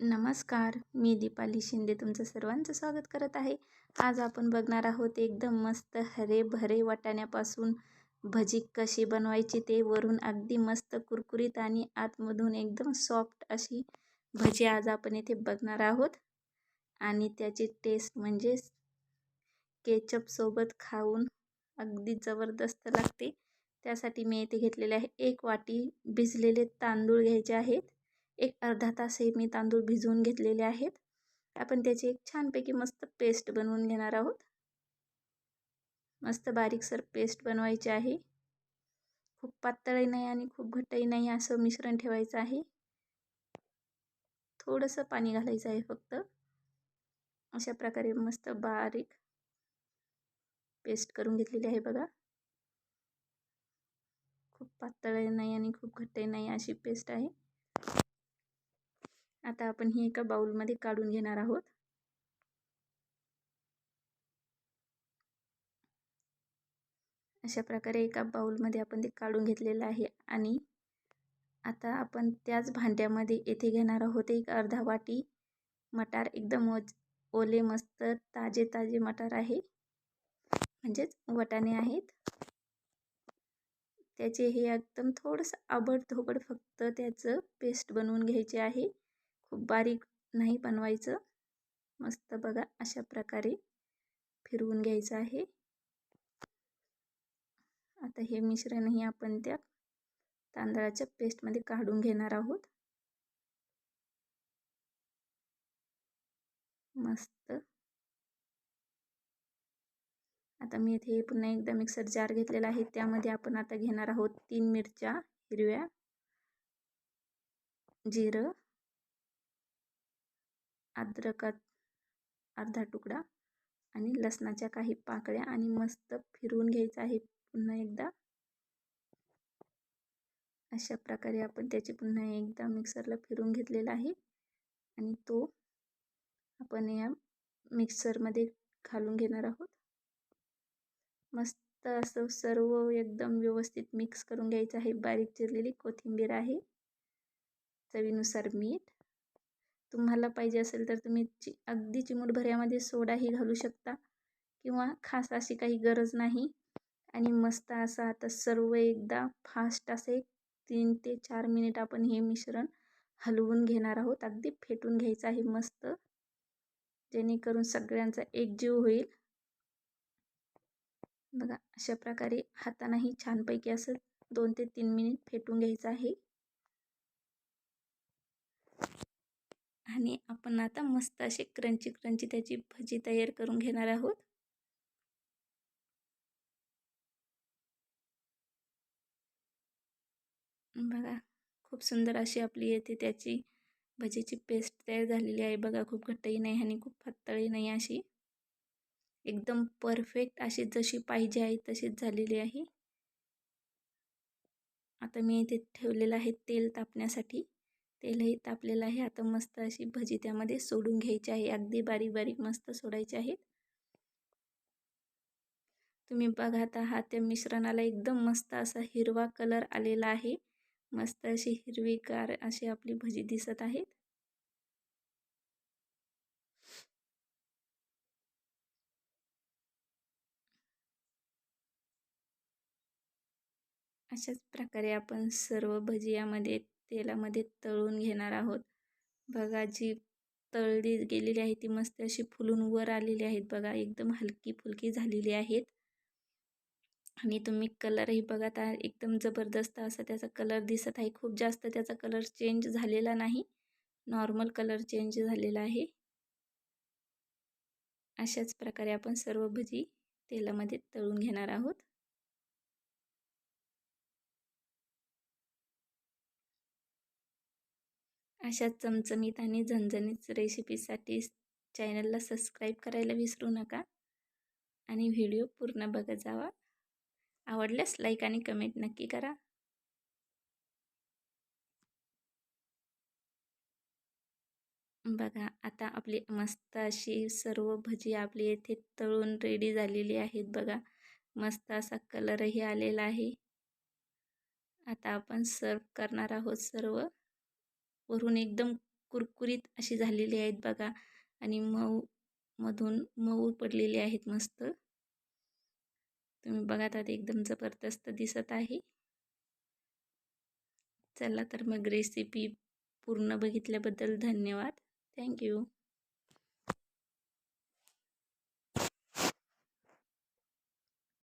नमस्कार मी दीपाली शिंदे तुमचं सर्वांचं स्वागत करत आहे. आज आपण बघणार आहोत एकदम मस्त हरे भरे वाटाण्यापासून भजी कशी बनवायची ते वरून अगदी मस्त कुरकुरीत आणि आतमधून एकदम सॉफ्ट अशी भजी आज आपण इथे बघणार आहोत. आणि त्याची टेस्ट म्हणजे केचपसोबत खाऊन अगदी जबरदस्त लागते. त्यासाठी मी इथे घेतलेले आहे एक वाटी भिजलेले तांदूळ घ्यायचे आहेत. एक अर्धा तास हे मी तांदूळ भिजवून घेतलेले आहेत. आपण त्याची एक छानपैकी मस्त पेस्ट बनवून घेणार आहोत. मस्त बारीकसर पेस्ट बनवायची आहे. खूप पातळही नाही आणि खूप घट्टही नाही असं मिश्रण ठेवायचं आहे. थोडंसं पाणी घालायचं आहे फक्त. अशा प्रकारे मस्त बारीक पेस्ट करून घेतलेली आहे बघा. खूप पातळही नाही आणि खूप घट्टही नाही अशी पेस्ट आहे. आता आपण ही एका बाउलमध्ये काढून घेणार आहोत. अशा प्रकारे एका बाउलमध्ये आपण ते काढून घेतलेलं आहे आणि आता आपण त्याच भांड्यामध्ये येथे घेणार आहोत एक अर्धा वाटी मटार एकदम ओले मस्त ताजे ताजे मटार आहे. म्हणजेच वटाणे आहेत. त्याचे हे एकदम थोडंसं आबड धोबड फक्त त्याचं पेस्ट बनवून घ्यायचे आहे. खूप बारीक नाही बनवायचं. मस्त बघा अशा प्रकारे फिरवून घ्यायचं आहे. आता हे मिश्रणही आपण त्या तांदळाच्या पेस्टमध्ये काढून घेणार आहोत. मस्त. आता मी इथे पुन्हा एकदा मिक्सर जार घेतलेला आहे. त्यामध्ये आपण आता घेणार आहोत तीन मिरच्या हिरव्या जिरं अद्रकात अर्धा तुकडा आणि लसणाच्या काही पाकळ्या आणि मस्त फिरवून घ्यायचं आहे. पुन्हा एकदा. अशा प्रकारे आपण त्याची पुन्हा एकदा मिक्सरला फिरून घेतलेला आहे. आणि तो आपण या मिक्सरमध्ये घालून घेणार आहोत. मस्त असं सर्व एकदम व्यवस्थित मिक्स करून घ्यायचं आहे. बारीक चिरलेली कोथिंबीर आहे. चवीनुसार मीठ तुम्हाला पाहिजे असेल तर तुम्ही चि अगदी चिमूटभऱ्यामध्ये सोडाही घालू शकता किंवा खास अशी काही गरज नाही. आणि मस्त असं आता सर्व एकदा फास्ट असे तीन ते चार मिनिट आपण हे मिश्रण हलवून घेणार आहोत. अगदी फेटून घ्यायचं आहे मस्त. जेणेकरून सगळ्यांचा एकजीव होईल. बघा अशा प्रकारे हातानाही छानपैकी असं दोन ते तीन मिनिट फेटून घ्यायचं आहे. आणि आपण आता मस्त असे क्रंची क्रंची त्याची भजी तयार करून घेणार आहोत. बघा खूप सुंदर अशी आपली येते त्याची भजीची पेस्ट तयार झालेली आहे. बघा खूप घट्टही नाही आणि खूप पातळही नाही अशी. एकदम परफेक्ट अशी जशी पाहिजे आहे तशीच झालेली आहे. आता मी इथे ठेवलेलं आहे तेल तापण्यासाठी. तेलही तापलेलं आहे. आता मस्त अशी भजी त्यामध्ये सोडून घ्यायची आहे. अगदी बारीक बारीक मस्त सोडायचे आहेत. तुम्ही बघा आता हा त्या मिश्रणाला एकदम मस्त असा हिरवा कलर आलेला आहे. मस्त अशी हिरवीगार अशी आपली भजी दिसत आहेत. अशाच प्रकारे आपण सर्व भजी यामध्ये तेलामध्ये तळून घेणार आहोत. बघा जी तळली गेलेली आहे ती मस्त अशी फुलून वर आलेली आहेत बघा. एकदम हलकी फुलकी झालेली आहेत. आणि तुम्ही कलरही बघत आहे एकदम जबरदस्त असा त्याचा कलर दिसत आहे. खूप जास्त त्याचा कलर चेंज झालेला नाही. नॉर्मल कलर चेंज झालेला आहे. अशाच प्रकारे आपण सर्व भजी तेलामध्ये तळून घेणार आहोत. अशा चमचमीत आणि झणझणीत रेसिपीसाठी चॅनलला सबस्क्राईब करायला विसरू नका आणि व्हिडिओ पूर्ण बघत जावा. आवडल्यास लाईक आणि कमेंट नक्की करा. बघा आता आपली मस्त अशी सर्व भजी आपली येथे तळून रेडी झालेली आहेत बघा. मस्त असा कलरही आलेला आहे. आता आपण सर्व करणार आहोत सर्व. वरून एकदम कुरकुरीत अशी झालेली आहेत बघा. आणि मऊ मधून मऊ पडलेले आहेत मस्त. तुम्ही बघा आता एकदम जबरदस्त दिसत आहे. चला तर मग रेसिपी पूर्ण बघितल्याबद्दल धन्यवाद. थँक्यू